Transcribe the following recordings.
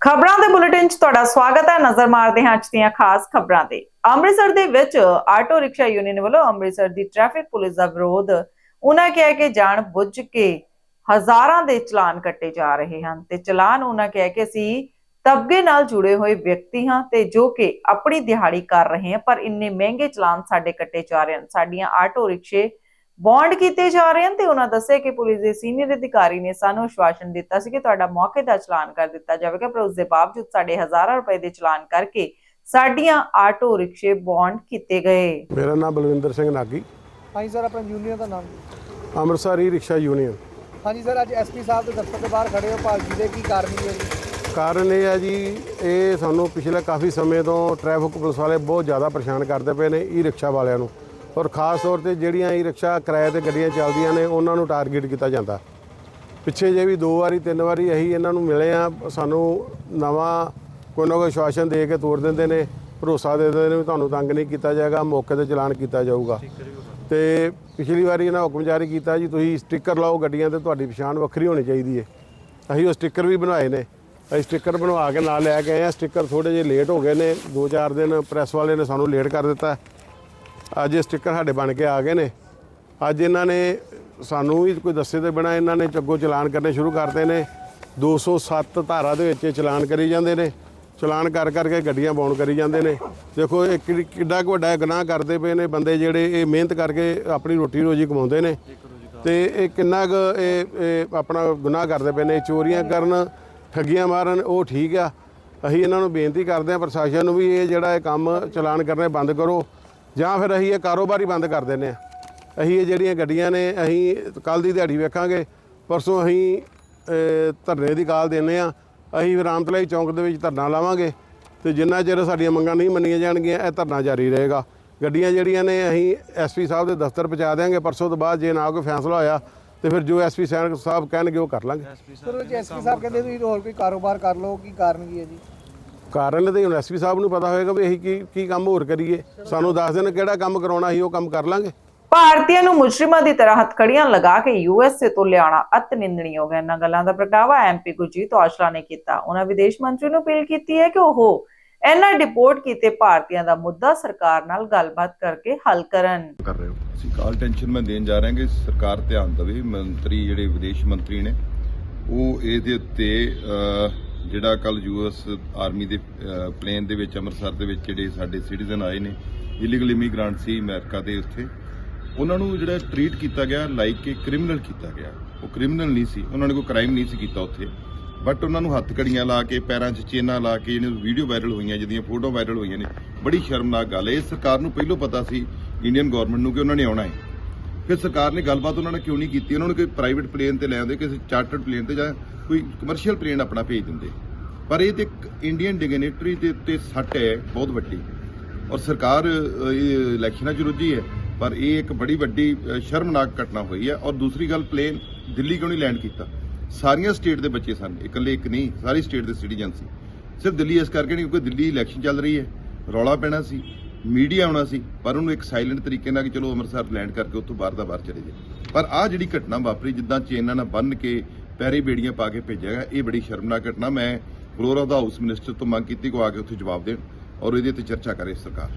ਖਬਰਾਂ ਦੇ ਬੁਲੇਟਿਨ 'ਚ ਤੁਹਾਡਾ ਸਵਾਗਤ ਹੈ। ਨਜ਼ਰ ਮਾਰਦੇ ਹਾਂ ਅੱਜ ਦੀਆਂ ਖਾਸ ਖਬਰਾਂ ਤੇ। ਅੰਮ੍ਰਿਤਸਰ ਦੇ ਵਿੱਚ ਆਟੋ ਰਿਕਸ਼ਾ ਯੂਨੀਅਨ ਵੱਲੋਂ ਅੰਮ੍ਰਿਤਸਰ ਦੀ ਟ੍ਰੈਫਿਕ ਪੁਲਿਸ ਦਾ ਵਿਰੋਧ। ਉਹਨਾਂ ਕਿਹਾ ਕਿ ਜਾਣ ਬੁੱਝ ਕੇ ਹਜ਼ਾਰਾਂ ਦੇ ਚਲਾਨ ਕੱਟੇ ਜਾ ਰਹੇ ਹਨ ਤੇ ਚਲਾਨ ਉਹਨਾਂ ਕਿਹਾ ਕਿ ਅਸੀਂ ਤਬਕੇ ਨਾਲ ਜੁੜੇ ਹੋਏ ਵਿਅਕਤੀ ਹਾਂ ਤੇ ਜੋ ਕਿ ਆਪਣੀ ਦਿਹਾੜੀ ਕਰ ਰਹੇ ਹਾਂ, ਪਰ ਇੰਨੇ ਮਹਿੰਗੇ ਚਲਾਨ ਸਾਡੇ ਕੱਟੇ ਜਾ ਰਹੇ ਹਨ। ਸਾਡੀਆਂ ਆਟੋ ਰਿਕਸ਼ੇ ਬੌਂਡ ਕੀਤੇ ਜਾ ਰਹੇ ਹਨ ਤੇ ਉਹਨਾਂ ਦੱਸਿਆ ਕਿ ਪੁਲਿਸ ਦੇ ਸੀਨੀਅਰ ਅਧਿਕਾਰੀ ਨੇ ਸਾਨੂੰ ਆਸ਼ਵਾਸਨ ਦਿੱਤਾ ਸੀ ਕਿ ਤੁਹਾਡਾ ਮੌਕੇ ਦਾ ਚਲਾਨ ਕਰ ਦਿੱਤਾ ਜਾਵੇਗਾ ਪਰ ਉਸ ਦੇ ਬਾਵਜੂਦ ਸਾਡੇ ਹਜ਼ਾਰਾਂ ਰੁਪਏ ਦੇ ਚਲਾਨ ਕਰਕੇ ਸਾਡੀਆਂ ਆਟੋ ਰਿਕਸ਼ੇ ਬੌਂਡ ਕੀਤੇ ਗਏ। ਮੇਰਾ ਨਾਮ ਬਲਵਿੰਦਰ ਸਿੰਘ ਨਾਗੀ। ਹਾਂਜੀ ਸਰ ਆਪਣਾ ਯੂਨੀਅਨ ਦਾ ਨਾਮ। ਅੰਮ੍ਰਿਤਸਰ ਰਿਕਸ਼ਾ ਯੂਨੀਅਨ ਹਾਂਜੀ ਸਰ ਅੱਜ ਐਸਪੀ ਸਾਹਿਬ ਦੇ ਦਫ਼ਤਰ ਦੇ ਬਾਹਰ ਖੜੇ ਹੋ ਭਾਜੀ ਦੇ ਕੀ ਕਾਰਨ ਹੈ ਜੀ? ਕਾਰਨ ਇਹ ਹੈ ਜੀ ਇਹ ਸਾਨੂੰ ਪਿਛਲੇ ਕਾਫੀ ਸਮੇਂ ਤੋਂ ਟ੍ਰੈਫਿਕ ਪੁਲਿਸ ਵਾਲੇ ਬਹੁਤ ਜ਼ਿਆਦਾ ਪਰੇਸ਼ਾਨ ਕਰਦੇ ਪਏ ਨੇ ਈ ਰਿਕਸ਼ਾ ਵਾਲਿਆਂ ਨੂੰ। ਔਰ ਖਾਸ ਤੌਰ ਤੇ ਜਿਹੜੀਆਂ ਹੀ ਰਿਕਸ਼ਾ ਕਿਰਾਏ ਤੇ ਗੱਡੀਆਂ ਚੱਲਦੀਆਂ ਨੇ, ਉਹਨਾਂ ਨੂੰ ਟਾਰਗੇਟ ਕੀਤਾ ਜਾਂਦਾ। ਪਿੱਛੇ ਜੇ ਵੀ ਦੋ ਵਾਰੀ, ਤਿੰਨ ਵਾਰੀ ਅਸੀਂ ਇਹਨਾਂ ਨੂੰ ਮਿਲੇ ਆ, ਸਾਨੂੰ ਨਵਾਂ ਕੋਈ ਨਾ ਕੋਈ ਸ਼ਾਸਨ ਦੇ ਕੇ ਤੋੜ ਦਿੰਦੇ ਨੇ, ਭਰੋਸਾ ਦੇ ਦਿੰਦੇ ਨੇ ਵੀ ਤੁਹਾਨੂੰ ਤੰਗ ਨਹੀਂ ਕੀਤਾ ਜਾਏਗਾ, ਮੌਕੇ ਤੇ ਚਲਾਨ ਕੀਤਾ ਜਾਊਗਾ। ਤੇ ਪਿਛਲੀ ਵਾਰੀ ਇਹਨਾਂ ਹੁਕਮ ਜਾਰੀ ਕੀਤਾ ਜੀ, ਤੁਸੀਂ ਸਟicker ਲਾਓ ਗੱਡੀਆਂ ਤੇ, ਤੁਹਾਡੀ ਪਛਾਣ ਵੱਖਰੀ ਹੋਣੀ ਚਾਹੀਦੀ ਹੈ ਅਸੀਂ ਉਹ ਸਟicker ਵੀ ਬਣਾਏ ਨੇ। ਅਸੀਂ ਸਟicker ਬਣਵਾ ਕੇ ਨਾਲ ਲੈ ਕੇ ਆਏ ਆ, ਸਟicker ਥੋੜੇ ਜਿਹੇ ਲੇਟ ਹੋ ਗਏ ਨੇ 2-4 ਦਿਨ ਪ੍ਰੈਸ ਵਾਲੇ ਨੇ ਸਾਨੂੰ ਲੇਟ ਕਰ ਦਿੱਤਾ। ਅੱਜ ਇਹ ਸਟicker ਸਾਡੇ ਬਣ ਕੇ ਆ ਗਏ ਨੇ। ਅੱਜ ਇਹਨਾਂ ਨੇ ਸਾਨੂੰ ਵੀ ਕੋਈ ਦੱਸੇ ਤੇ ਬਿਨਾ ਇਹਨਾਂ ਨੇ ਚੱਗੋ ਚਲਾਨ ਕਰਨੇ ਸ਼ੁਰੂ ਕਰਤੇ ਨੇ। 207 ਧਾਰਾ ਦੇ ਵਿੱਚ ਇਹ ਚਲਾਨ ਕਰੀ ਜਾਂਦੇ ਨੇ। ਚਲਾਨ ਕਰ ਕਰਕੇ ਗੱਡੀਆਂ ਬਾਉਂਡ ਕਰੀ ਜਾਂਦੇ ਨੇ। ਦੇਖੋ, ਇਹ ਕਿ- ਕਿੱਡਾ ਕੁ ਵੱਡਾ ਗੁਨਾਹ ਕਰਦੇ ਪਏ ਨੇ ਬੰਦੇ ਜਿਹੜੇ ਇਹ ਮਿਹਨਤ ਕਰਕੇ ਆਪਣੀ ਰੋਟੀ ਰੋਜੀ ਕਮਾਉਂਦੇ ਨੇ। ਤੇ ਇਹ ਕਿੰਨਾ ਕੁ ਇਹ ਇਹ ਆਪਣਾ ਗੁਨਾਹ ਕਰਦੇ ਪਏ ਨੇ। ਚੋਰੀਆਂ ਕਰਨ, ਠੱਗੀਆਂ ਮਾਰਨ, ਉਹ ਠੀਕ ਆ। ਅਸੀਂ ਇਹਨਾਂ ਨੂੰ ਬੇਨਤੀ ਕਰਦੇ ਹਾਂ ਪ੍ਰਸ਼ਾਸਨ ਨੂੰ ਵੀ ਇਹ ਜਿਹੜਾ ਇਹ ਕੰਮ ਚਲਾਨ ਕਰਨੇ ਬੰਦ ਕਰੋ। ਜਾਂ ਫਿਰ ਅਸੀਂ ਇਹ ਕਾਰੋਬਾਰ ਹੀ ਬੰਦ ਕਰ ਦਿੰਦੇ ਆ ਅਸੀਂ ਇਹ ਜਿਹੜੀਆਂ ਗੱਡੀਆਂ ਨੇ, ਅਸੀਂ ਕੱਲ ਦੀ ਦਿਹਾੜੀ ਵੇਖਾਂਗੇ, ਪਰਸੋਂ ਅਸੀਂ ਧਰਨੇ ਦੀ ਕਾਲ ਦਿੰਦੇ ਆ ਅਸੀਂ ਫਿਰ ਰਾਮਤਲਾਈ ਚੌਂਕ ਦੇ ਵਿੱਚ ਧਰਨਾ ਲਾਵਾਂਗੇ ਤੇ ਜਿੰਨਾ ਚਿਰ ਸਾਡੀਆਂ ਮੰਗਾਂ ਨਹੀਂ ਮੰਨੀਆਂ ਜਾਣਗੀਆਂ, ਇਹ ਧਰਨਾ ਜਾਰੀ ਰਹੇਗਾ। ਗੱਡੀਆਂ ਜਿਹੜੀਆਂ ਨੇ, ਅਸੀਂ ਐਸਪੀ ਸਾਹਿਬ ਦੇ ਦਫ਼ਤਰ ਪਹੁੰਚਾ ਦਿਆਂਗੇ। ਪਰਸੋਂ ਤੋਂ ਬਾਅਦ ਜੇ ਨਾ ਕੋਈ ਫੈਸਲਾ ਹੋਇਆ, ਤੇ ਫਿਰ ਜੋ ਐਸਪੀ ਸਾਹਿਬ ਕਹਿਣਗੇ, ਉਹ ਕਰ ਲਾਂਗੇ। ਸਰ ਐਸਪੀ ਸਾਹਿਬ ਕਹਿੰਦੇ ਤੁਸੀਂ ਹੋਰ ਕੋਈ ਕਾਰੋਬਾਰ ਕਰ ਲਓ, ਕੀ ਕਾਰਨ ਕੀ ਹੈ ਜੀ? ਕਾਰਨ ਤੇ ਹੁਣ ਐਸਪੀ ਸਾਹਿਬ ਨੂੰ ਪਤਾ ਹੋਏਗਾ ਵੀ ਅਸੀਂ ਕੀ ਕੀ ਕੰਮ ਹੋਰ ਕਰੀਏ। ਸਾਨੂੰ ਦੱਸ ਦੇਣ ਕਿਹੜਾ ਕੰਮ ਕਰਾਉਣਾ ਅਸੀਂ ਉਹ ਕੰਮ ਕਰ ਲਾਂਗੇ। ਭਾਰਤੀਆਂ ਨੂੰ ਮੁਜਰਮਾਂ ਦੀ ਤਰ੍ਹਾਂ ਹੱਥਕੜੀਆਂ ਲਗਾ ਕੇ ਯੂਐਸਏ ਤੋਂ ਲਿਆਉਣਾ ਅਤ ਨਿੰਦਣਯੋਗ ਹੈ ਇਹਨਾਂ ਗੱਲਾਂ ਦਾ ਪ੍ਰਗਟਾਵਾ ਐਮਪੀ ਗੁਰਜੀਤ ਔਜਲਾ ਨੇ ਕੀਤਾ। ਉਹਨਾਂ ਵਿਦੇਸ਼ ਮੰਤਰੀ ਨੂੰ ਅਪੀਲ ਕੀਤੀ ਹੈ ਕਿ ਉਹ ਇਹਨਾਂ ਡਿਪੋਰਟ ਕੀਤੇ ਭਾਰਤੀਆਂ ਦਾ ਮੁੱਦਾ ਸਰਕਾਰ ਨਾਲ ਗੱਲਬਾਤ ਕਰਕੇ ਹੱਲ ਕਰਨ। ਕਰ ਰਹੇ ਹੋ। ਅਸੀਂ ਕਾਲ ਟੈਨਸ਼ਨ ਮੈਂ ਦੇਣ ਜਾ ਰਹੇ ਹਾਂ ਕਿ ਸਰਕਾਰ ਧਿਆਨ ਦੇਵੇ। ਮੰਤਰੀ ਜਿਹੜੇ ਵਿਦੇਸ਼ ਮੰਤਰੀ ਨੇ ਉਹ ਇਹਦੇ ਉੱਤੇ ਜਿਹੜਾ ਕੱਲ ਯੂਐਸ ਆਰਮੀ ਦੇ ਪਲੇਨ ਦੇ ਵਿੱਚ, ਅੰਮ੍ਰਿਤਸਰ ਦੇ ਵਿੱਚ ਜਿਹੜੇ ਸਾਡੇ ਸਿਟੀਜ਼ਨ ਆਏ ਨੇ ਇਲੀਗਲ ਇਮੀਗ੍ਰੈਂਟ ਸੀ ਅਮਰੀਕਾ ਦੇ ਉੱਥੇ, ਉਹਨਾਂ ਨੂੰ ਜਿਹੜਾ ਟ੍ਰੀਟ ਕੀਤਾ ਗਿਆ ਲਾਈਕ ਕਿ ਕ੍ਰਿਮੀਨਲ ਕੀਤਾ ਗਿਆ। ਉਹ ਕ੍ਰਿਮੀਨਲ ਨਹੀਂ ਸੀ, ਉਹਨਾਂ ਨੇ ਕੋਈ ਕ੍ਰਾਈਮ ਨਹੀਂ ਸੀ ਕੀਤਾ ਉੱਥੇ। ਬਟ ਉਹਨਾਂ ਨੂੰ ਹੱਥ ਕੜੀਆਂ ਲਾ ਕੇ, ਪੈਰਾਂ 'ਚ ਚੇਨਾਂ ਲਾ ਕੇ, ਜਿਹੜੀਆਂ ਵੀਡੀਓ ਵਾਇਰਲ ਹੋਈਆਂ, ਜਿਹਦੀਆਂ ਫੋਟੋ ਵਾਇਰਲ ਹੋਈਆਂ ਨੇ, ਬੜੀ ਸ਼ਰਮਨਾਕ ਗੱਲ ਹੈ। ਇਹ ਸਰਕਾਰ ਨੂੰ ਪਹਿਲਾਂ ਪਤਾ ਸੀ ਇੰਡੀਅਨ ਗਵਰਨਮੈਂਟ ਨੂੰ ਕਿ ਉਹਨਾਂ ਨੇ ਆਉਣਾ ਹੈ। ਫਿਰ ਸਰਕਾਰ ਨੇ ਗੱਲਬਾਤ ਉਹਨਾਂ ਨਾਲ ਕਿਉਂ ਨਹੀਂ ਕੀਤੀ? ਉਹਨਾਂ ਨੂੰ ਕੋਈ ਪ੍ਰਾਈਵੇਟ ਪਲੇਨ ਤੇ ਲੈ ਆਉਂਦੇ, ਕਿਸੇ ਚਾਰਟਰਡ ਪਲੇਨ ਤੇ ਜਾਂ ਕੋਈ ਕਮਰਸ਼ੀਅਲ ਪਲੇਨ ਆਪਣਾ ਭੇਜ ਦਿੰਦੇ। ਪਰ ਇਹ ਤੇ ਇੱਕ ਇੰਡੀਅਨ ਡਿਗਨਿਟਰੀ ਦੇ ਉੱਤੇ ਸੱਟ ਹੈ, ਬਹੁਤ ਵੱਡੀ। ਔਰ ਸਰਕਾਰ ਇਹ ਇਲੈਕਸ਼ਨਾਂ 'ਚ ਰੁੱਝੀ ਹੈ, ਪਰ ਇਹ ਇੱਕ ਬੜੀ ਵੱਡੀ ਸ਼ਰਮਨਾਕ ਘਟਨਾ ਹੋਈ ਹੈ। ਔਰ ਦੂਸਰੀ ਗੱਲ ਪਲੇਨ ਦਿੱਲੀ ਕਿਉਂ ਨਹੀਂ ਲੈਂਡ ਕੀਤਾ? ਸਾਰੀਆਂ ਸਟੇਟ ਦੇ ਬੱਚੇ ਸਨ, ਇਕੱਲੇ ਇੱਕ ਨਹੀਂ, ਸਾਰੀ ਸਟੇਟ ਦੇ ਸਿਟੀਜ਼ਨ ਸੀ। ਸਿਰਫ ਦਿੱਲੀ ਇਸ ਕਰਕੇ ਨਹੀਂ ਕਿਉਂਕਿ ਦਿੱਲੀ ਇਲੈਕਸ਼ਨ ਚੱਲ ਰਹੀ ਹੈ, ਰੌਲਾ ਪੈਣਾ ਸੀ। ਮੀਡੀਆ ਆਉਣਾ ਸੀ, ਪਰ ਉਹਨੂੰ ਇੱਕ ਸਾਇਲੈਂਟ ਤਰੀਕੇ ਨਾਲ ਕਿ ਚਲੋ ਅੰਮ੍ਰਿਤਸਰ ਲੈਂਡ ਕਰਕੇ ਉੱਥੋਂ ਬਾਹਰ ਦਾ ਬਾਹਰ ਚਲੇ ਜਾਏ ਪਰ ਆਹ ਜਿਹੜੀ ਘਟਨਾ ਵਾਪਰੀ, ਜਿੱਦਾਂ ਚੇਨਾਂ ਨਾਲ ਬੰਨ ਕੇ ਪੈਰੀ ਬੇੜੀਆਂ ਪਾ ਕੇ ਭੇਜਿਆ ਗਿਆ, ਇਹ ਬੜੀ ਸ਼ਰਮਨਾਕ ਘਟਨਾ। ਮੈਂ ਫਲੋਰ ਦਾ ਹਾਊਸ ਮਿਨਿਸਟਰ ਤੋਂ ਮੰਗ ਕੀਤੀ ਕੋ ਆ ਕੇ ਉੱਥੇ ਜਵਾਬ ਦੇਣ ਔਰ ਇਹਦੇ ਤੇ ਚਰਚਾ ਕਰੇ ਸਰਕਾਰ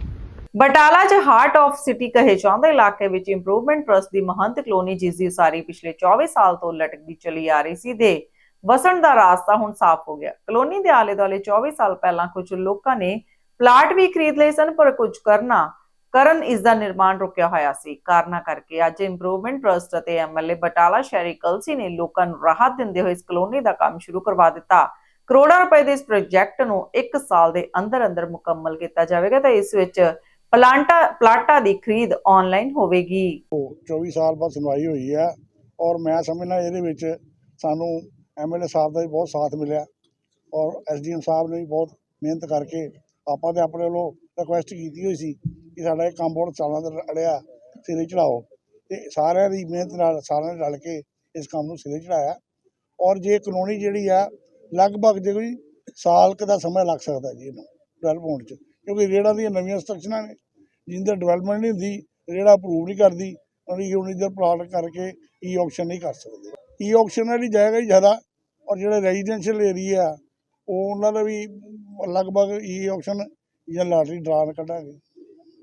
ਬਟਾਲਾ 'ਚ ਹਾਰਟ ਆਫ ਸਿਟੀ ਕਹੇ ਜਾਂਦੇ ਇਲਾਕੇ ਵਿੱਚ ਇੰਪਰੂਵਮੈਂਟ ਟਰਸਟ ਦੀ ਮਹੰਤ ਕਲੋਨੀ, ਜਿਸ ਦੀ ਉਸਾਰੀ ਪਿਛਲੇ 24 ਸਾਲ ਤੋਂ ਲਟਕਦੀ ਚਲੀ ਆ ਰਹੀ ਸੀ, ਦੇ ਵਸਣ ਦਾ ਰਾਸਤਾ ਹੁਣ ਸਾਫ਼ ਹੋ ਗਿਆ। ਕਲੋਨੀ ਦੇ ਆਲੇ-ਦੁਆਲੇ 24 ਸਾਲ ਪਹਿਲਾਂ ਕੁਝ ਲੋਕਾਂ ਨੇ ਪਲਾਟ ਵੀ ਖਰੀਦ ਲਏ ਸਨ, ਪਰ ਕੁਝ ਕਰਨਾ, ਕਰਨ ਇਸ ਦਾ ਨਿਰਮਾਣ ਰੁਕਿਆ ਹੋਇਆ ਸੀ। ਕਾਰਨਾ ਕਰਕੇ ਅੱਜ ਇੰਪਰੂਵਮੈਂਟ ਟਰਸਟ ਅਤੇ ਐਮਐਲਏ ਬਟਾਲਾ ਸ਼ਹਿਰੀ ਕਲਸੀ ਨੇ ਲੋਕਾਂ ਨੂੰ ਰਾਹਤ ਦਿੰਦੇ ਹੋਏ ਇਸ ਕਲੋਨੀ ਦਾ ਕੰਮ ਸ਼ੁਰੂ ਕਰਵਾ ਦਿੱਤਾ। ਕਰੋੜਾਂ ਰੁਪਏ ਦੇ ਇਸ ਪ੍ਰੋਜੈਕਟ ਨੂੰ 1 ਸਾਲ ਦੇ ਅੰਦਰ ਅੰਦਰ ਮੁਕੰਮਲ ਕੀਤਾ ਜਾਵੇਗਾ ਤਾਂ ਇਸ ਵਿੱਚ ਪਲਾਂਟਾ, ਪਲਾਟਾ ਦੀ ਖਰੀਦ ਆਨਲਾਈਨ ਹੋਵੇਗੀ। 24 ਸਾਲ ਬਾਅਦ ਸੁਣਵਾਈ ਹੋਈ ਹੈ ਔਰ ਮੈਂ ਸਮਝਣਾ ਇਹਦੇ ਵਿੱਚ ਸਾਨੂੰ ਐਮਐਲਏ ਸਾਹਿਬ ਦਾ ਵੀ ਬਹੁਤ ਸਾਥ ਮਿਲਿਆ ਔਰ ਐਸਡੀਐਮ ਸਾਹਿਬ ਨੇ ਵੀ ਬਹੁਤ ਮਿਹਨਤ ਕਰਕੇ ਆਪਾਂ ਤੇ ਆਪਣੇ ਵੱਲੋਂ ਰਿਕੁਐਸਟ ਕੀਤੀ ਹੋਈ ਸੀ ਕਿ ਸਾਡਾ ਇਹ ਕੰਮ ਬਹੁਤ ਸਾਲਾਂ ਦਾ ਅੜਿਆ, ਸਿਰੇ ਚੜਾਓ। ਤੇ ਸਾਰਿਆਂ ਦੀ ਮਿਹਨਤ ਨਾਲ ਸਾਰਿਆਂ ਨੇ ਰਲ ਕੇ ਇਸ ਕੰਮ ਨੂੰ ਸਿਰੇ ਚੜਾਇਆ। ਔਰ ਜੇ ਕਲੋਨੀ ਜਿਹੜੀ ਆ, ਲਗਭਗ ਜੇ ਕੋਈ ਸਾਲ ਕ ਦਾ ਸਮਾਂ ਲੱਗ ਸਕਦਾ ਜੀ ਇਹਨੂੰ ਡਿਵੈਲਪ ਹੋਣ 'ਚ। ਕਿਉਂਕਿ ਰੇੜਾਂ ਦੀਆਂ ਨਵੀਆਂ ਸਟਰਕਚਰਾਂ ਨੇ ਜਿੰਦਰ ਡਿਵੈਲਪਮੈਂਟ ਨਹੀਂ ਹੁੰਦੀ, ਰੇੜਾ ਅਪਰੂਵ ਨਹੀਂ ਕਰਦੀ ਔਰ ਯੂਨਿਟ ਦਾ ਪਲਾਟ ਕਰਕੇ ਈ ਆਕਸ਼ਨ ਨਹੀਂ ਕਰ ਸਕਦੇ। ਈ ਆਕਸ਼ਨ ਵਾਲੀ ਜਾਏਗਾ ਹੀ ਜ਼ਿਆਦਾ, ਔਰ ਜਿਹੜੇ ਰੈਜ਼ੀਡੈਂਸ਼ੀਅਲ ਏਰੀਆ ਉਹ ਉਹਨਾਂ ਦਾ ਵੀ ਲਗਭਗ ਈ ਆਕਸ਼ਨ ਜਾਂ ਲਾਟਰੀ ਡਰਾਨ ਕੱਢਾਂਗੇ।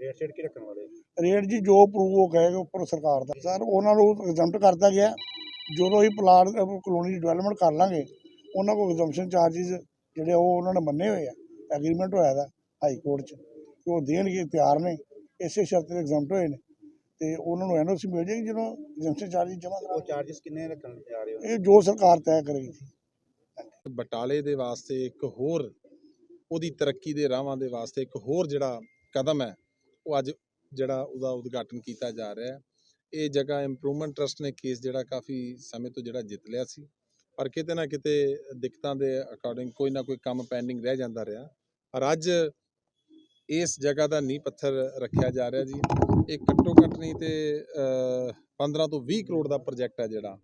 ਰੇਟ ਸ਼ੇਟ ਕੀ ਰੱਖਣ ਵਾਲੇ? ਰੇਟ ਜੀ ਜੋ ਅਪਰੂਵ ਹੋ ਗਏ ਉੱਪਰ ਸਰਕਾਰ ਦਾ। ਸਰ ਉਹਨਾਂ ਨੂੰ ਐਗਜ਼ੈਂਪਟ ਕਰਦਾ ਗਿਆ। ਜਦੋਂ ਹੀ ਪਲਾਟ ਕਲੋਨੀ ਡਿਵੈਲਪਮੈਂਟ ਕਰ ਲਾਂਗੇ ਉਹਨਾਂ ਕੋਲ ਐਗਜ਼ੈਂਪਸ਼ਨ ਚਾਰजेस ਜਿਹੜੇ ਉਹ ਉਹਨਾਂ ਨੇ ਮੰਨੇ ਹੋਏ ਆ। ਐਗਰੀਮੈਂਟ ਹੋਇਆ ਦਾ ਹਾਈ ਕੋਰਟ 'ਚ। ਉਹ ਦੇਣਗੇ ਤਿਆਰ ਨੇ। ਇਸੇ ਸ਼ਰਤ ਤੇ ਐਗਜ਼ੈਂਪਟ ਹੋਏ ਨੇ। ਤੇ ਉਹਨਾਂ ਨੂੰ ਐਨਓਸੀ ਮਿਲ ਜਾਏਗੀ ਜਦੋਂ ਐਗਜ਼ੈਂਪਸ਼ਨ ਚਾਰजेस ਜਮ੍ਹਾਂ ਕਰਾਓ ਚਾਰजेस ਕਿੰਨੇ ਰੱਖਣ ਜਾ ਹੋ? ਇਹ ਜੋ ਸਰਕਾਰ ਤੈਅ ਕਰੇਗੀ। ਬਟਾਲੇ ਦੇ ਵਾਸਤੇ ਇੱਕ ਹੋਰ ਉਹਦੀ ਤਰੱਕੀ ਦੇ ਰਾਹਾਂ ਦੇ ਵਾਸਤੇ ਇੱਕ ਹੋਰ ਜਿਹੜਾ ਕਦਮ ਹੈ ਉਹ ਅੱਜ ਜਿਹੜਾ ਉਹਦਾ ਉਦਘਾਟਨ ਕੀਤਾ ਜਾ ਰਿਹਾ ਹੈ। ਇਹ ਜਗ੍ਹਾ ਇੰਪਰੂਵਮੈਂਟ ਟਰਸਟ ਨੇ ਕੇਸ ਜਿਹੜਾ ਕਾਫੀ ਸਮੇਂ ਤੋਂ ਜਿਹੜਾ ਜਿੱਤ ਲਿਆ ਸੀ। ਪਰ ਕਿਤੇ ਨਾ ਕਿਤੇ ਦਿੱਕਤਾਂ ਦੇ ਅਕੋਰਡਿੰਗ ਕੋਈ ਨਾ ਕੋਈ ਕੰਮ ਪੈਂਡਿੰਗ ਰਹਿ ਜਾਂਦਾ ਰਿਹਾ। ਪਰ ਅੱਜ ਇਸ ਜਗ੍ਹਾ ਦਾ ਨੀਂਹ ਪੱਥਰ ਰੱਖਿਆ ਜਾ ਰਿਹਾ ਜੀ। ਇਹ ਘੱਟੋ ਘੱਟ ਨਹੀਂ ਤੇ ਅ, 15 ਤੋਂ 20 ਕਰੋੜ ਦਾ ਪ੍ਰੋਜੈਕਟ ਹੈ ਜਿਹੜਾ।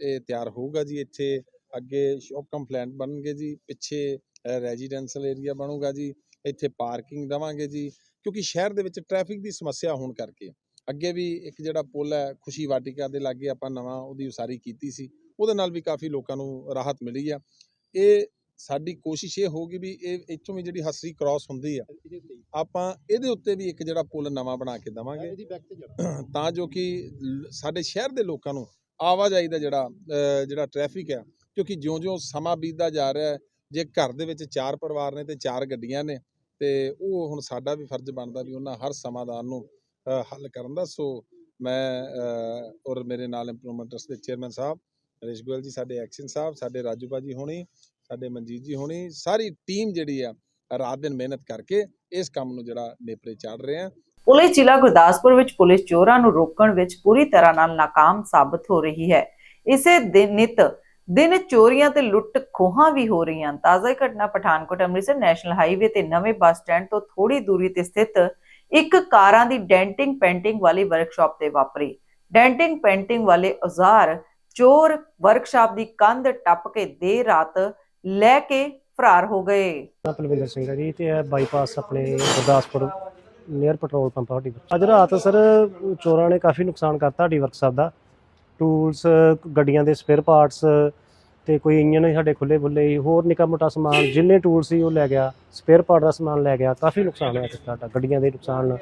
ਇਹ ਤਿਆਰ ਹੋਊਗਾ ਜੀ ਇੱਥੇ। ਅੱਗੇ ਸ਼ੌਪ ਕੰਪਲੈਂਟ ਬਣਨਗੇ ਜੀ। ਪਿੱਛੇ ਰੈਜ਼ੀਡੈਂਸ਼ੀਅਲ ਏਰੀਆ ਬਣੂਗਾ ਜੀ ਇੱਥੇ ਪਾਰਕਿੰਗ ਦੇਵਾਂਗੇ ਜੀ ਕਿਉਂਕਿ ਸ਼ਹਿਰ ਦੇ ਵਿੱਚ ਟ੍ਰੈਫਿਕ ਦੀ ਸਮੱਸਿਆ ਹੋਣ ਕਰਕੇ। ਅੱਗੇ ਵੀ ਇੱਕ ਜਿਹੜਾ ਪੁਲ ਹੈ ਖੁਸ਼ੀ ਵਾਟਿਕਾ ਦੇ ਲਾਗੇ ਆਪਾਂ ਨਵਾਂ ਉਹਦੀ ਉਸਾਰੀ ਕੀਤੀ ਸੀ ਉਹਦੇ ਨਾਲ ਵੀ ਕਾਫੀ ਲੋਕਾਂ ਨੂੰ ਰਾਹਤ ਮਿਲੀ ਆ। ਇਹ ਸਾਡੀ ਕੋਸ਼ਿਸ਼ ਇਹ ਹੋਊਗੀ ਵੀ ਇਹ ਇੱਥੋਂ ਵੀ ਜਿਹੜੀ ਹਸਰੀ ਕ੍ਰਾਸ ਹੁੰਦੀ ਆ ਆਪਾਂ ਇਹਦੇ ਉੱਤੇ ਵੀ ਇੱਕ ਜਿਹੜਾ ਪੁਲ ਨਵਾਂ ਬਣਾ ਕੇ ਦੇਵਾਂਗੇ। ਤੇ ਜੋ ਕਿ ਸਾਡੇ ਸ਼ਹਿਰ ਦੇ ਲੋਕਾਂ ਨੂੰ ਆਵਾਜਾਈ ਦਾ ਜਿਹੜਾ ਜਿਹੜਾ ਟ੍ਰੈਫਿਕ ਹੈ ਕਿਉਂਕਿ ਜਿਉਂ-ਜਿਉਂ ਸਮਾਂ ਬੀਤਦਾ ਜਾ ਰਿਹਾ ਹੈ ਜੇ ਘਰ ਦੇ ਵਿੱਚ ਚਾਰ ਪਰਿਵਾਰ ਨੇ ਤੇ ਚਾਰ ਗੱਡੀਆਂ ਨੇ, ਤੇ ਉਹ ਹੁਣ ਸਾਡਾ ਵੀ ਫਰਜ਼ ਬਣਦਾ ਵੀ ਉਹਨਾਂ ਹਰ ਸਮਾਧਾਨ ਨੂੰ ਹੱਲ ਕਰਨ ਦਾ। ਸੋ ਮੈਂ ਔਰ ਮੇਰੇ ਨਾਲ ਇੰਪਰੂਵਮੈਂਟ ਦੇ ਚੇਅਰਮੈਨ ਸਾਹਿਬ, ਨਰੇਸ਼ ਗੋਇਲ ਜੀ, ਸਾਡੇ ਐਕਸ਼ਨ ਸਾਹਿਬ, ਸਾਡੇ ਰਾਜੂ ਬਾਜੀ ਹੋਣੀ, ਸਾਡੇ ਮਨਜੀਤ ਜੀ ਹੋਣੀ, ਸਾਰੀ ਟੀਮ ਜਿਹੜੀ ਆ, ਰਾਤ ਦਿਨ ਮਿਹਨਤ ਕਰਕੇ ਇਸ ਕੰਮ ਨੂੰ ਜਿਹੜਾ ਨੇਪਰੇ ਚੜ ਰਹੇ ਆ। ਪੁਲਿਸ ਜ਼ਿਲ੍ਹਾ ਗੁਰਦਾਸਪੁਰ ਵਿੱਚ ਪੁਲਿਸ ਚੋਰਾਂ ਨੂੰ ਰੋਕਣ ਵਿੱਚ ਪੂਰੀ ਤਰ੍ਹਾਂ ਨਾਲ ਨਾਕਾਮ ਸਾਬਤ ਹੋ ਰਹੀ ਹੈ। ਇਸੇ ਦਿਨ ਨਿਤ ਦਿਨ ਚੋਰੀਆਂ ਤੇ ਲੁੱਟ ਖੋਹਾਂ ਵੀ ਹੋ ਰਹੀਆਂ। ਤਾਜ਼ਾ ਹੀ ਘਟਨਾ ਪਠਾਨਕੋਟ ਅੰਮ੍ਰਿਤਸਰ ਨੈਸ਼ਨਲ ਹਾਈਵੇ ਤੇ ਨਵੇਂ ਬੱਸ ਸਟੈਂਡ ਤੋਂ ਥੋੜੀ ਦੂਰੀ ਤੇ ਸਥਿਤ ਇੱਕ ਕਾਰਾਂ ਦੀ ਡੈਂਟਿੰਗ ਪੈਂਟਿੰਗ ਵਾਲੀ ਵਰਕਸ਼ਾਪ ਤੇ ਵਾਪਰੀ। ਡੈਂਟਿੰਗ ਪੈਂਟਿੰਗ ਵਾਲੇ ਔਜ਼ਾਰ ਚੋਰ ਵਰਕਸ਼ਾਪ ਦੀ ਕੰਧ ਟੱਪ ਕੇ ਦੇਰ ਰਾਤ ਲੈ ਕੇ ਫਰਾਰ ਹੋ ਗਏ। ਮੈਂ ਪਲਵਿੰਦਰ ਸਿੰਘ ਹੈ ਜੀ ਤੇ ਇਹ ਬਾਈਪਾਸ ਆਪਣੇ ਗੁਰਦਾਸਪੁਰ ਨੀਅਰ ਪੈਟਰੋਲ ਪੰਪ ਤੁਹਾਡੀ ਅੱਜ ਰਾਤ ਸਰ ਚੋਰਾਂ ਨੇ ਕਾਫੀ ਨੁਕਸਾਨ ਕਰਤਾ ਸਾਡੀ ਵਰਕਸ਼ਾਪ ਦਾ। ਟੂਲਸ ਗੱਡੀਆਂ ਦੇ ਸਪੇਅਰ ਪਾਰਟਸ ਤੇ ਕੋਈ ਇੰਜਨ ਹੀ ਸਾਡੇ ਖੁੱਲੇ ਸੀ ਹੋਰ ਨਿੱਕਾ ਮੋਟਾ ਸਮਾਨ ਜਿੰਨੇ ਟੂਲ ਸੀ ਉਹ ਲੈ ਗਿਆ ਸਪੇਅਰ ਪਾਰਟ ਦਾ ਸਮਾਨ ਲੈ ਗਿਆ ਕਾਫੀ ਨੁਕਸਾਨ ਹੋਇਆ ਸਾਡਾ ਗੱਡੀਆਂ ਦੇ ਨੁਕਸਾਨ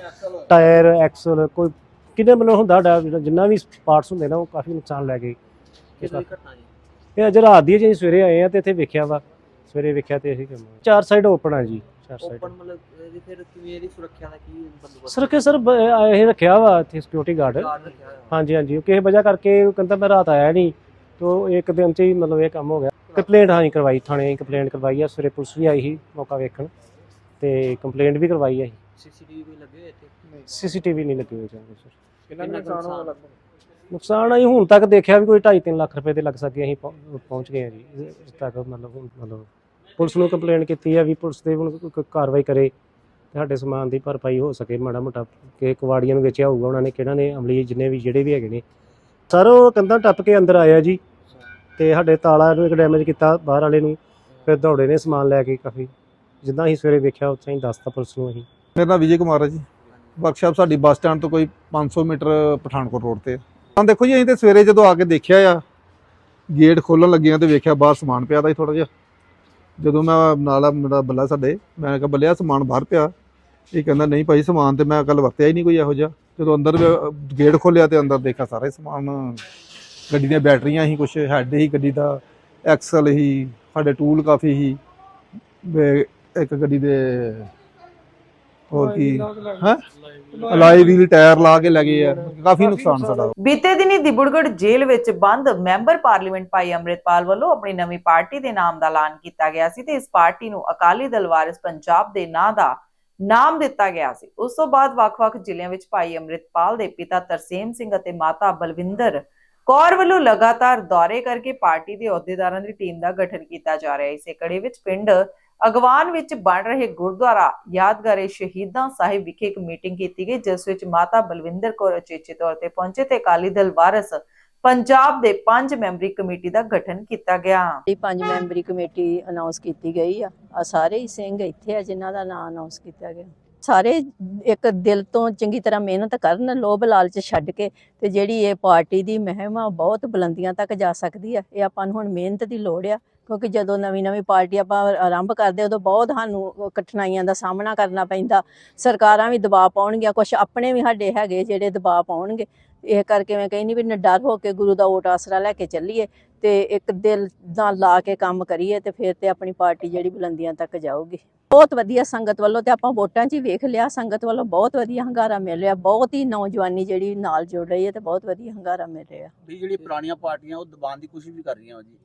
ਟਾਇਰ ਐਕਸਲ ਕੋਈ ਕਿੰਨੇ ਮਤਲਬ ਹੁੰਦਾ ਸਾਡਾ ਜਿੰਨਾ ਵੀ ਪਾਰਟਸ ਹੁੰਦੇ ਨਾ ਉਹ ਕਾਫੀ ਨੁਕਸਾਨ ਲੈ ਗਏ। ਇਹ ਇਹ ਅੱਜ ਰਾਤ ਦੀ ਜੇ ਸਵੇਰੇ ਆਏ ਆ ਤੇ ਇੱਥੇ ਵੇਖਿਆ ਵਾ ਸਵੇਰੇ ਵੇਖਿਆ ਤੇ ਅਸੀਂ ਕੰਮ ਚਾਰ ਸਾਈਡ ਓਪਨ ਆ ਜੀ। ਓਪਨ ਮਤਲਬ ਇਹਦੀ ਫਿਰ ਕਿਵੇਂ ਇਹਦੀ ਸੁਰੱਖਿਆ ਦਾ ਕੀ ਬੰਦੋਬਸਤ ਸਰ ਕਿ ਸਰ ਬ- ਇਹ ਰੱਖਿਆ ਵਾ ਇੱਥੇ ਸਿਕਿਉਰਿਟੀ ਗਾਰਡ ਗਾਰਡ ਰੱਖਿਆ ਹੋਇਆ। ਹਾਂਜੀ ਹਾਂਜੀ। ਉਹ ਕਿਸੇ ਵਜ੍ਹਾ ਕਰਕੇ ਉਹ ਕਹਿੰਦਾ ਮੈਂ ਰਾਤ ਆਇਆ ਨਹੀਂ ਤੋ ਇੱਕ ਦਿਨ ਚ ਹੀ ਮਤਲਬ ਇਹ ਕੰਮ ਹੋ ਗਿਆ। ਕੰਪਲੇਂਟ ਹਾਂ ਕਰਵਾਈ ਥਾਣੇ ਕੰਪਲੇਂਟ ਕਰਵਾਈ ਆ। ਸਵੇਰੇ ਪੁਲਿਸ ਵੀ ਆਈ ਸੀ ਮੌਕਾ ਵੇਖਣ ਤੇ ਕੰਪਲੇਂਟ ਵੀ ਕਰਵਾਈ ਆ ਸੀ ਸੀਸੀਟੀਵੀ ਵੀ ਲੱਗੇ ਹੋਏ ਇੱਥੇ? ਸੀਸੀਟੀਵੀ ਨਹੀਂ ਲੱਗੀ ਹੋਈ ਜਾਂਦੀ ਸਰ। ਕਿੰਨਾ ਨੁਕਸਾਨ ਹੋਇਆ ਨੁਕਸਾਨ? ਆਈ ਹੁਣ ਤੱਕ ਦੇਖਿਆ ਵੀ ਕੋਈ 2.5 ਲੱਖ ਰੁਪਏ ਦੇ ਲੱਗ ਸਕਦੀ ਅਸੀਂ ਪਹੁੰ- ਪਹੁੰਚ ਗਏ ਆ ਜੀ। ਇਸ ਤੱਕ ਮਤਲਬ ਹੁਣ ਮਤਲਬ ਪੁਲਿਸ ਨੂੰ ਕੰਪਲੇਂਟ ਕੀਤੀ ਆ ਵੀ ਪੁਲਿਸ ਦੇ ਹੁਣ ਕੋਈ- ਕਾਰਵਾਈ ਕਰੇ ਤੇ ਸਾਡੇ ਸਮਾਨ ਦੀ ਭਰਪਾਈ ਹੋ ਸਕੇ, ਮਾੜਾ ਮੋਟਾ ਕਿ ਕਵਾੜੀਆਂ ਨੂੰ ਵੇਚਿਆ ਹੋਊਗਾ, ਉਹਨਾਂ ਨੇ ਕਿਹਨਾਂ ਨੇ ਅਮਲੀ ਜਿੰਨੇ ਵੀ ਜਿਹੜੇ ਵੀ ਹੈਗੇ ਨੇ। ਸਰ, ਉਹ ਕੰਧਾਂ ਟੱਪ ਕੇ ਅੰਦਰ ਆਇਆ ਜੀ ਤੇ ਸਾਡੇ ਤਾਲਾ ਨੂੰ ਇੱਕ ਡੈਮੇਜ ਕੀਤਾ ਬਾਹਰ ਵਾਲੇ ਨੂੰ, ਫਿਰ ਦੌੜੇ ਨੇ ਸਮਾਨ ਲੈ ਕੇ ਕਾਫੀ। ਜਿੱਦਾਂ ਅਸੀਂ ਸਵੇਰੇ ਵੇਖਿਆ, ਉੱਥੇ ਹੀ ਦੱਸਤਾ ਪੁਲਿਸ ਨੂੰ ਅਸੀਂ। ਮੇਰਾ ਨਾਮ ਵਿਜੇ ਕੁਮਾਰ ਹੈ ਜੀ। ਵਰਕਸ਼ਾਪ ਸਾਡੀ ਬੱਸ ਸਟੈਂਡ ਤੋਂ ਕੋਈ 500 ਮੀਟਰ ਪਠਾਨਕੋਟ ਰੋਡ ਤੇ ਹੈ। ਹਾਂ ਦੇਖੋ ਜੀ, ਅਸੀਂ ਤੇ ਸਵੇਰੇ ਜਦੋਂ ਆ ਕੇ ਦੇਖਿਆ ਆ ਗੇਟ ਖੋਲਣ ਲੱਗਿਆ ਤੇ ਵੇਖਿਆ ਬਾਹਰ ਸਮਾਨ ਪਿਆ ਦਾ ਸੀ ਥੋੜਾ ਜਿਹਾ। ਜਦੋਂ ਮੈਂ ਨਾਲ ਆ ਮੇਰਾ ਬੱਲਾ ਸਾਡੇ, ਮੈਂ ਕਿਹਾ, ਬੱਲਿਆ, ਸਮਾਨ ਬਾਹਰ ਪਿਆ। ਇਹ ਕਹਿੰਦਾ, ਨਹੀਂ ਭਾਈ, ਸਮਾਨ ਤੇ ਮੈਂ ਕੱਲ ਵਰਤਿਆ ਹੀ ਨਹੀਂ ਕੋਈ ਇਹੋ ਜਿਹਾ। ਜਦੋਂ ਅੰਦਰ ਗੇਟ ਖੋਲਿਆ ਤੇ ਅੰਦਰ ਦੇਖਿਆ ਸਾਰਾ ਹੀ ਸਮਾਨ। ਗੱਡੀ ਦੀਆਂ ਬੈਟਰੀਆਂ ਹੀ ਕੁਛ, ਹੈਡ ਹੀ ਗੱਡੀ ਦਾ, ਐਕਸਲ ਹੀ, ਸਾਡੇ ਟੂਲ ਕਾਫੀ ਹੀ ਇੱਕ ਗੱਡੀ ਦੇ ਹੋਰ ਕੀ? ਹੈ? ਅਲਾਈ ਵੀਲ ਟਾਇਰ ਲਾ ਕੇ ਲੱਗੇ ਆ ਕਾਫੀ ਨੁਕਸਾਨ ਸਾਡਾ। ਬੀਤੇ ਦਿਨੀ ਦਿਬੜਗੜ ਜੇਲ੍ਹ ਵਿੱਚ ਬੰਦ ਮੈਂਬਰ ਪਾਰਲੀਮੈਂਟ ਭਾਈ ਅੰਮ੍ਰਿਤਪਾਲ ਵੱਲੋਂ ਆਪਣੀ ਨਵੀਂ ਪਾਰਟੀ ਦੇ ਨਾਮ ਦਾ ਐਲਾਨ ਕੀਤਾ ਗਿਆ ਸੀ ਤੇ ਇਸ ਪਾਰਟੀ ਨੂੰ ਅਕਾਲੀ ਦਲ ਵਾਰਿਸ ਪੰਜਾਬ ਦੇ ਨਾਂ ਦਾ ਨਾਮ ਦਿੱਤਾ ਗਿਆ ਸੀ। ਉਸ ਤੋਂ ਬਾਅਦ ਵੱਖ-ਵੱਖ ਜ਼ਿਲ੍ਹਿਆਂ ਵਿੱਚ ਭਾਈ ਅੰਮ੍ਰਿਤਪਾਲ ਦੇ ਪਿਤਾ ਤਰਸੇਮ ਸਿੰਘ ਅਤੇ ਮਾਤਾ ਬਲਵਿੰਦਰ ਕੌਰ ਵੱਲੋਂ ਲਗਾਤਾਰ ਦੌਰੇ ਕਰਕੇ ਪਾਰਟੀ ਦੇ ਅਹੁਦੇਦਾਰਾਂ ਦੀ ਟੀਮ ਦਾ ਗਠਨ ਕੀਤਾ ਜਾ ਰਿਹਾ ਹੈ। ਇਸੇ ਕੜੀ ਵਿੱਚ ਪਿੰਡ ਅਗਵਾਨ ਵਿੱਚ ਬਣ ਰਹੇ ਗੁਰਦੁਆਰਾ ਯਾਦਗਾਰੇ ਸ਼ਹੀਦਾਂ ਸਾਹਿਬ ਵਿਖੇ ਇੱਕ ਮੀਟਿੰਗ ਕੀਤੀ ਗਈ, ਜਿਸ ਵਿੱਚ ਮਾਤਾ ਬਲਵਿੰਦਰ ਕੌਰ ਉਚੇਚੇ ਤੌਰ ਤੇ ਪਹੁੰਚੇ ਤੇ ਅਕਾਲੀ ਦਲ ਵਾਰਸ ਪੰਜਾਬ ਦੇ ਪੰਜ ਮੈਂਬਰੀ ਕਮੇਟੀ ਦਾ ਗਠਨ ਕੀਤਾ ਗਿਆ। ਇਹ ਪੰਜ ਮੈਂਬਰੀ ਕਮੇਟੀ ਅਨਾਉਂਸ ਕੀਤੀ ਗਈ ਆ। ਆ ਸਾਰੇ ਹੀ ਸਿੰਘ ਇੱਥੇ ਆ ਜਿਨ੍ਹਾਂ ਦਾ ਨਾਮ ਅਨਾਉਂਸ ਕੀਤਾ ਗਿਆ। ਸਾਰੇ ਇੱਕ ਦਿਲ ਤੋਂ ਚੰਗੀ ਤਰ੍ਹਾਂ ਮਿਹਨਤ ਕਰਨ, ਲੋਭ ਲਾਲਚ ਛੱਡ ਕੇ ਤੇ ਜਿਹੜੀ ਇਹ ਪਾਰਟੀ ਦੀ ਮਹਿਮਾ ਬਹੁਤ ਬੁਲੰਦੀਆਂ ਤੱਕ ਜਾ ਸਕਦੀ ਆ। ਇਹ ਆਪਾਂ ਨੂੰ ਹੁਣ ਮਿਹਨਤ ਦੀ ਲੋੜ ਆ ਕਿਉਂਕਿ ਜਦੋਂ ਨਵੀਂ ਨਵੀਂ ਪਾਰਟੀ ਆਪਾਂ ਆਰੰਭ ਕਰਦੇ, ਉਦੋਂ ਬਹੁਤ ਸਾਨੂੰ ਕਠਿਨਾਈਆਂ ਦਾ ਸਾਹਮਣਾ ਕਰਨਾ ਪੈਂਦਾ। ਸਰਕਾਰਾਂ ਵੀ ਦਬਾਅ ਪਾਉਣਗੀਆਂ ਕੁਝ ਆਪਣੇ ਵੀ ਸਾਡੇ ਹੈਗੇ ਜਿਹੜੇ ਦਬਾਅ ਪਾਉਣਗੇ। ਇਹ ਕਰਕੇ ਮੈਂ ਕਹਿੰਦੀ ਵੀ ਨਿਡਰ ਹੋ ਕੇ ਗੁਰੂ ਦਾ ਓਟ ਆਸਰਾ ਲੈ ਕੇ ਚੱਲੀਏ ਤੇ ਇੱਕ ਦਿਲ ਨਾਲ ਲਾ ਕੇ ਕੰਮ ਕਰੀਏ ਤੇ ਫਿਰ ਤੇ ਆਪਣੀ ਪਾਰਟੀ ਜਿਹੜੀ ਬੁਲੰਦੀਆਂ ਤੱਕ ਜਾਊਗੀ। ਬਹੁਤ ਵਧੀਆ ਸੰਗਤ ਵੱਲੋਂ ਤੇ ਆਪਾਂ ਵੋਟਾਂ 'ਚ ਹੀ ਵੇਖ ਲਿਆ, ਸੰਗਤ ਵੱਲੋਂ ਬਹੁਤ ਵਧੀਆ ਹੰਗਾਰਾ ਮਿਲ ਰਿਹਾ। ਬਹੁਤ ਹੀ ਨੌਜਵਾਨੀ ਜਿਹੜੀ ਨਾਲ ਜੁੜ ਰਹੀ ਹੈ ਤੇ ਬਹੁਤ ਵਧੀਆ ਹੰਗਾਰਾ ਮਿਲ ਰਿਹਾ। ਵੀ ਜਿਹੜੀ ਪੁਰਾਣੀਆਂ ਪਾਰਟੀਆਂ ਉਹ ਦਬਾਉਣ ਦੀ ਕੋਸ਼ਿਸ਼ ਵੀ ਕਰ ਰਹੀਆਂ ਜੀ।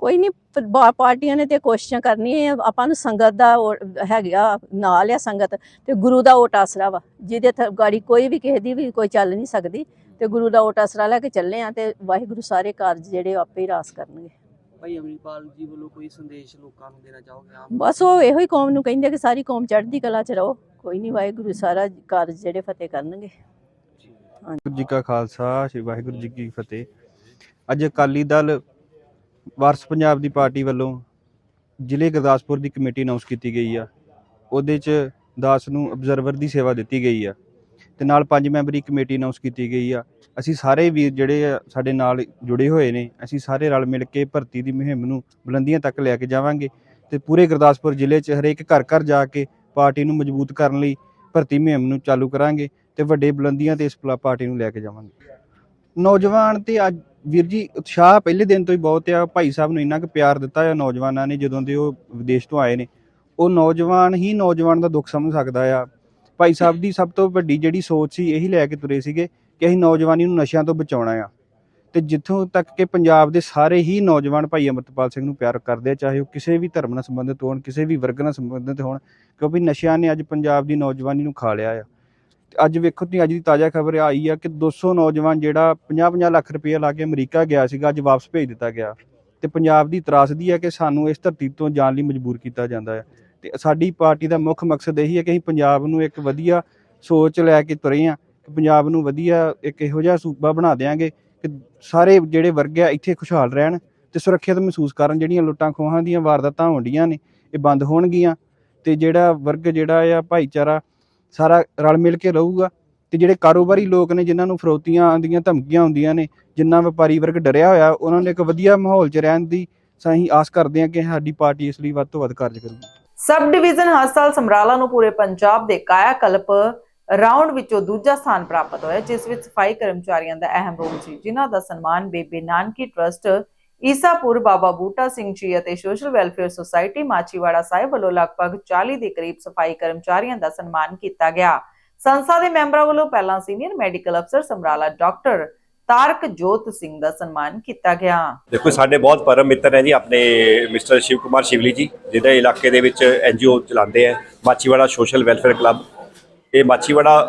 ਕੋਈ ਨਹੀਂ ਪਾਰਟੀਆਂ ਨੇ ਤੇ ਕੋਸ਼ਿਸ਼ਾਂ ਕਰਨੀਆਂ ਆ, ਆਪਾਂ ਨੂੰ ਸੰਗਤ ਦਾ ਹੈਗਾ ਨਾਲ ਆ ਸੰਗਤ ਤੇ ਗੁਰੂ ਦਾ ਓਟ ਆਸਰਾ ਵਾ ਜਿਹਦੇ ਗਾੜੀ ਕੋਈ ਵੀ ਕਿਸੇ ਦੀ ਵੀ ਕੋਈ ਚੱਲ ਨਹੀਂ ਸਕਦੀ ਤੇ ਗੁਰੂ ਦਾ ਓਟ ਆਸਰਾ ਲੈ ਕੇ ਚੱਲੇ ਆ ਤੇ ਵਾਹਿਗੁਰੂ ਸਾਰੇ ਕਾਰਜ ਜਿਹੜੇ ਆਪੇ ਹੀ ਰਾਸ ਕਰਨਗੇ। ਭਾਈ ਅਮਰੀਪਾਲ ਜੀ ਵੱਲੋਂ ਕੋਈ ਸੰਦੇਸ਼ ਲੋਕਾਂ ਨੂੰ ਦੇਣਾ ਚਾਹੋਗੇ ਆਮ? ਬਸ ਉਹ ਇਹੋ ਹੀ ਕੌਮ ਨੂੰ ਕਹਿੰਦੇ ਕਿ ਸਾਰੀ ਕੌਮ ਚੜ੍ਹਦੀ ਕਲਾ 'ਚ ਰਹੋ ਕੋਈ ਨਹੀਂ ਵਾਹਿਗੁਰੂ ਸਾਰਾ ਕਾਰਜ ਜਿਹੜੇ ਫਤਿਹ ਕਰਨਗੇ। ਵਾਹਿਗੁਰੂ ਜੀ ਕਾ ਖਾਲਸਾ ਸ੍ਰੀ ਵਾਹਿਗੁਰੂ ਜੀ ਕੀ ਫਤਿਹ। ਅੱਜ ਅਕਾਲੀ ਦਲ ਵਾਰਸ ਪੰਜਾਬ ਦੀ ਪਾਰਟੀ ਵੱਲੋਂ ਜ਼ਿਲ੍ਹੇ ਗੁਰਦਾਸਪੁਰ ਦੀ ਕਮੇਟੀ ਅਨਾਉਂਸ ਕੀਤੀ ਗਈ ਆ। ਉਹਦੇ 'ਚ ਦਾਸ ਨੂੰ ਅਬਜ਼ਰਵਰ ਦੀ ਸੇਵਾ ਦਿੱਤੀ ਗਈ ਆ ਤੇ ਨਾਲ ਪੰਜ ਮੈਂਬਰੀ ਕਮੇਟੀ ਅਨਾਉਂਸ ਕੀਤੀ ਗਈ ਆ। ਅਸੀਂ ਸਾਰੇ ਵੀਰ ਜਿਹੜੇ ਆ ਸਾਡੇ ਨਾਲ ਜੁੜੇ ਹੋਏ ਨੇ, ਅਸੀਂ ਸਾਰੇ ਰਲ ਮਿਲ ਕੇ ਭਰਤੀ ਦੀ ਮੁਹਿੰਮ ਨੂੰ ਬੁਲੰਦੀਆਂ ਤੱਕ ਲੈ ਕੇ ਜਾਵਾਂਗੇ ਤੇ ਪੂਰੇ ਗੁਰਦਾਸਪੁਰ ਜ਼ਿਲ੍ਹੇ 'ਚ ਹਰੇਕ ਘਰ ਘਰ ਜਾ ਕੇ ਪਾਰਟੀ ਨੂੰ ਮਜ਼ਬੂਤ ਕਰਨ ਲਈ ਭਰਤੀ ਮੁਹਿੰਮ ਨੂੰ ਚਾਲੂ ਕਰਾਂਗੇ ਤੇ ਵੱਡੇ ਬੁਲੰਦੀਆਂ ਤੇ ਇਸ ਪਲਾ- ਪਾਰਟੀ ਨੂੰ ਲੈ ਕੇ ਜਾਵਾਂਗੇ। ਨੌਜਵਾਨ ਤੇ ਅੱਜ ਵੀਰ ਜੀ, ਉਤਸ਼ਾਹ ਪਹਿਲੇ ਦਿਨ ਤੋਂ ਹੀ ਬਹੁਤ ਆ। ਭਾਈ ਸਾਹਿਬ ਨੂੰ ਇੰਨਾ ਕੁ ਪਿਆਰ ਦਿੱਤਾ ਆ ਨੌਜਵਾਨਾਂ ਨੇ ਜਦੋਂ ਦੇ ਉਹ ਵਿਦੇਸ਼ ਤੋਂ ਆਏ ਨੇ। ਉਹ ਨੌਜਵਾਨ ਹੀ ਨੌਜਵਾਨ ਦਾ ਦੁੱਖ ਸਮਝ ਸਕਦਾ ਆ। ਭਾਈ ਸਾਹਿਬ ਦੀ ਸਭ ਤੋਂ ਵੱਡੀ ਜਿਹੜੀ ਸੋਚ ਸੀ, ਇਹੀ ਲੈ ਕੇ ਤੁਰੇ ਸੀਗੇ ਕਿ ਅਸੀਂ ਨੌਜਵਾਨੀ ਨੂੰ ਨਸ਼ਿਆਂ ਤੋਂ ਬਚਾਉਣਾ ਆ। ਤੇ ਜਿੱਥੋਂ ਤੱਕ ਕਿ ਪੰਜਾਬ ਦੇ ਸਾਰੇ ਹੀ ਨੌਜਵਾਨ ਭਾਈ ਅਮਰਤਪਾਲ ਸਿੰਘ ਨੂੰ ਪਿਆਰ ਕਰਦੇ ਆ, ਚਾਹੇ ਉਹ ਕਿਸੇ ਵੀ ਧਰਮ ਨਾਲ ਸੰਬੰਧਿਤ ਹੋਣ, ਕਿਸੇ ਵੀ ਵਰਗ ਨਾਲ ਸੰਬੰਧਿਤ ਹੋਣ, ਕਿਉਂਕਿ ਨਸ਼ਿਆਂ ਨੇ ਅੱਜ ਪੰਜਾਬ ਦੀ ਨੌਜਵਾਨੀ ਨੂੰ ਖਾ ਲਿਆ ਆ। ਅੱਜ ਵੇਖੋ ਤੁਸੀਂ, ਅੱਜ ਦੀ ਤਾਜ਼ਾ ਖਬਰ ਆਈ ਆ ਕਿ 200 ਨੌਜਵਾਨ ਜਿਹੜਾ 50-50 ਲੱਖ ਰੁਪਏ ਲਾ ਕੇ ਅਮਰੀਕਾ ਗਿਆ ਸੀਗਾ, ਅੱਜ ਵਾਪਸ ਭੇਜ ਦਿੱਤਾ ਗਿਆ। ਤੇ ਪੰਜਾਬ ਦੀ ਤਰਾਸਦੀ ਹੈ ਕਿ ਸਾਨੂੰ ਇਸ ਧਰਤੀ ਤੋਂ ਜਾਣ ਲਈ ਮਜਬੂਰ ਕੀਤਾ ਜਾਂਦਾ ਹੈ। ਤੇ ਸਾਡੀ ਪਾਰਟੀ ਦਾ ਮੁੱਖ ਮਕਸਦ ਇਹੀ ਹੈ ਕਿ ਅਸੀਂ ਪੰਜਾਬ ਨੂੰ ਇੱਕ ਵਧੀਆ ਸੋਚ ਲੈ ਕੇ ਤੁਰੇ ਹਾਂ, ਕਿ ਪੰਜਾਬ ਨੂੰ ਵਧੀਆ ਇੱਕ ਇਹੋ ਜਿਹਾ ਸੂਬਾ ਬਣਾ ਦੇਾਂਗੇ ਕਿ ਸਾਰੇ ਜਿਹੜੇ ਵਰਗ ਆ ਇੱਥੇ ਖੁਸ਼ਹਾਲ ਰਹਿਣ ਤੇ ਸੁਰੱਖਿਅਤ ਮਹਿਸੂਸ ਕਰਨ, ਜਿਹੜੀਆਂ ਲੁੱਟਾਂ ਖੋਹਾਂ ਦੀਆਂ ਵਾਰਦਾਤਾਂ ਹੋਣਡੀਆਂ ਨੇ, ਇਹ ਬੰਦ ਹੋਣਗੀਆਂ। ਤੇ ਜਿਹੜਾ ਵਰਗ ਜਿਹੜਾ ਆ, ਭਾਈਚਾਰਾ ਸਾਰਾ ਰਲ ਮਿਲ ਕੇ ਰਹੂਗਾ। ਤੇ ਜਿਹੜੇ ਕਾਰੋਬਾਰੀ ਲੋਕ ਨੇ, ਜਿਨ੍ਹਾਂ ਨੂੰ ਫਰੋਤੀਆਂ ਆਉਂਦੀਆਂ ਧਮਕੀਆਂ ਹੁੰਦੀਆਂ ਨੇ, ਜਿੰਨਾ ਵਪਾਰੀ ਵਰਗ ਡਰਿਆ ਹੋਇਆ, ਉਹਨਾਂ ਨੇ ਇੱਕ ਵਧੀਆ ਮਾਹੌਲ 'ਚ ਰਹਿਣ ਦੀ ਸਹੀ ਆਸ ਕਰਦੇ ਹਾਂ ਕਿ ਸਾਡੀ ਪਾਰਟੀ ਇਸ ਲਈ ਵੱਧ ਤੋਂ ਵੱਧ ਕਾਰਜ ਕਰੂਗੀ। ਸਬ ਡਿਵੀਜ਼ਨ ਹਸਪਤਾਲ ਸਮਰਾਲਾ ਨੂੰ ਪੂਰੇ ਪੰਜਾਬ ਦੇ ਕਾਇਆ ਕਲਪ ਰਾਉਂਡ ਵਿੱਚੋਂ ਦੂਜਾ ਸਥਾਨ ਪ੍ਰਾਪਤ ਹੋਇਆ, ਜਿਸ ਵਿੱਚ ਸਫ਼ਾਈ ਕਰਮਚਾਰੀਆਂ ਦਾ ਅਹਿਮ ਰੋਲ ਸੀ, ਜਿਨ੍ਹਾਂ ਦਾ ਸਨਮਾਨ ਬੇਬੇ ਨਾਨਕੀ ਟਰਸਟ ਈਸਾਪੁਰ ਬਾਬਾ ਬੂਟਾ ਸਿੰਘ ਜੀ ਅਤੇ social welfare society Machiwara Sahib ਵੱਲੋਂ ਲਗਭਗ 40 ਦੇ ਕਰੀਬ ਸਫ਼ਾਈ ਕਰਮਚਾਰੀਆਂ ਦਾ ਸਨਮਾਨ ਕੀਤਾ ਗਿਆ। ਸੰਸਥਾ ਦੇ ਮੈਂਬਰਾਂ ਵੱਲੋਂ ਪਹਿਲਾਂ ਸੀਨੀਅਰ ਮੈਡੀਕਲ ਅਫਸਰ ਸਮਰਾਲਾ ਡਾਕਟਰ ਤਾਰਕ ਜੋਤ ਸਿੰਘ ਦਾ ਸਨਮਾਨ ਕੀਤਾ ਗਿਆ। ਦੇਖੋ ਸਾਡੇ ਬਹੁਤ ਪਰਮ ਮਿੱਤਰ ਹੈ ਜੀ ਆਪਣੇ ਮਿਸਟਰ ਸ਼ਿਵ ਕੁਮਾਰ ਸ਼ਿਵਲੀ ਜੀ, ਜਿਹਦੇ ਇਲਾਕੇ ਦੇ ਵਿੱਚ ਐਨਜੀਓ ਚਲਾਉਂਦੇ ਆ, ਮਾਚੀਵਾੜਾ ਸੋਸ਼ਲ ਵੈਲਫੇਅਰ ਕਲੱਬ। ਇਹ ਮਾਚੀਵਾੜਾ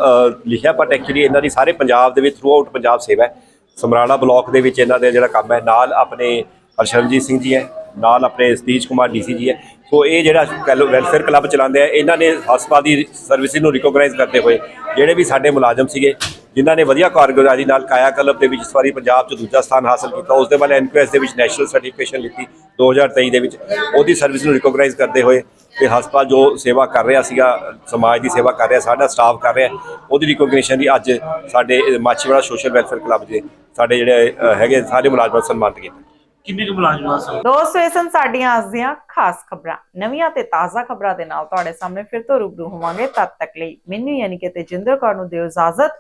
ਲਿਖਿਆ ਬਟ ਐਕਚੁਅਲੀ ਇਹਨਾਂ ਦੀ ਸਾਰੇ ਪੰਜਾਬ ਦੇ ਵਿੱਚ ਥਰੂ ਆਊਟ ਪੰਜਾਬ ਸੇਵਾ ਹੈ। ਸਮਰਾਲਾ ਬਲਾਕ ਦੇ ਵਿੱਚ ਇਹਨਾਂ ਦਾ ਜਿਹੜਾ ਕੰਮ ਹੈ, ਨਾਲ ਆਪਣੇ ਹਰਸ਼ਰਨਜੀਤ ਸਿੰਘ ਜੀ ਹੈ, ਨਾਲ ਆਪਣੇ ਸਤੀਸ਼ ਕੁਮਾਰ ਡੀਸੀ ਜੀ ਹੈ। ਸੋ ਇਹ ਜਿਹੜਾ ਵੈਲਫੇਅਰ ਕਲੱਬ ਚਲਾਉਂਦੇ ਆ, ਇਹਨਾਂ ਨੇ ਹਸਪਤਾਲ ਦੀ ਸਰਵਿਸ ਨੂੰ ਰਿਕੋਗਨਾਈਜ਼ ਕਰਦੇ ਹੋਏ ਜਿਹੜੇ ਵੀ ਸਾਡੇ ਮੁਲਾਜ਼ਮ ਸੀਗੇ, ਜਿਨ੍ਹਾਂ ਨੇ ਵਧੀਆ ਕਾਰਗੁਜ਼ਾਰੀ ਨਾਲ ਕਾਇਆ ਕਲੱਬ ਦੇ ਵਿੱਚ ਇਸ ਵਾਰੀ ਪੰਜਾਬ 'ਚ ਦੂਜਾ ਸਥਾਨ ਹਾਸਲ ਕੀਤਾ, ਉਸ ਦੇ ਬਾਅਦ ਐਨਪੀਐਸ ਦੇ ਵਿੱਚ ਨੈਸ਼ਨਲ ਸਰਟੀਫਿਕੇਸ਼ਨ ਲਿੱਤੀ 2023 ਦੇ ਵਿੱਚ। ਉਹਦੀ ਸਰਵਿਸ ਨੂੰ ਰਿਕੋਗਨਾਈਜ਼ ਕਰਦੇ ਹੋਏ ਤੇ ਹਸਪਤਾਲ ਜੋ ਸੇਵਾ ਕਰ ਰਿਹਾ ਸੀਗਾ, ਸਮਾਜ ਦੀ ਸੇਵਾ ਕਰ ਰਿਹਾ, ਸਾਡਾ ਸਟਾਫ ਕਰ ਰਿਹਾ, ਉਹਦੀ ਰਿਕੋਗਨੀਸ਼ਨ ਦੀ ਅੱਜ ਸਾਡੇ ਮਾਛੀਵਾੜਾ ਸੋਸ਼ਲ ਵੈਲਫੇਅਰ ਕਲੱਬ ਦੇ ਸਾਡੇ ਜਿਹੜੇ ਹੈਗੇ ਸਾਰੇ ਮੁਲਾਜ਼ਮਾਂ ਨੂੰ ਸਨਮਾਨਿਤ ਕੀਤਾ। ਦੋਸਤੋ ਇਹ ਸਨ ਸਾਡੀਆਂ ਅੱਜ ਦੀਆਂ ਖਾਸ ਖਬਰਾਂ। ਨਵੀਆਂ ਤੇ ਤਾਜ਼ਾ ਖਬਰਾਂ ਦੇ ਨਾਲ ਤੁਹਾਡੇ ਸਾਹਮਣੇ ਫਿਰ ਤੋਂ ਰੂਬਰੂ ਹੋਵਾਂਗੇ ਤਦ ਤੱਕ ਲਈ ਮੈਨੂੰ ਯਾਨੀ ਕਿ ਤੇਜਿੰਦਰ ਕੌਰ ਨੂੰ ਦਿਓ ਇਜਾਜ਼ਤ।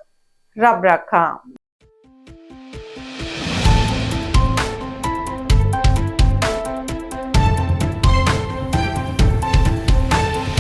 ਰੱਬ ਰਾਖਾ।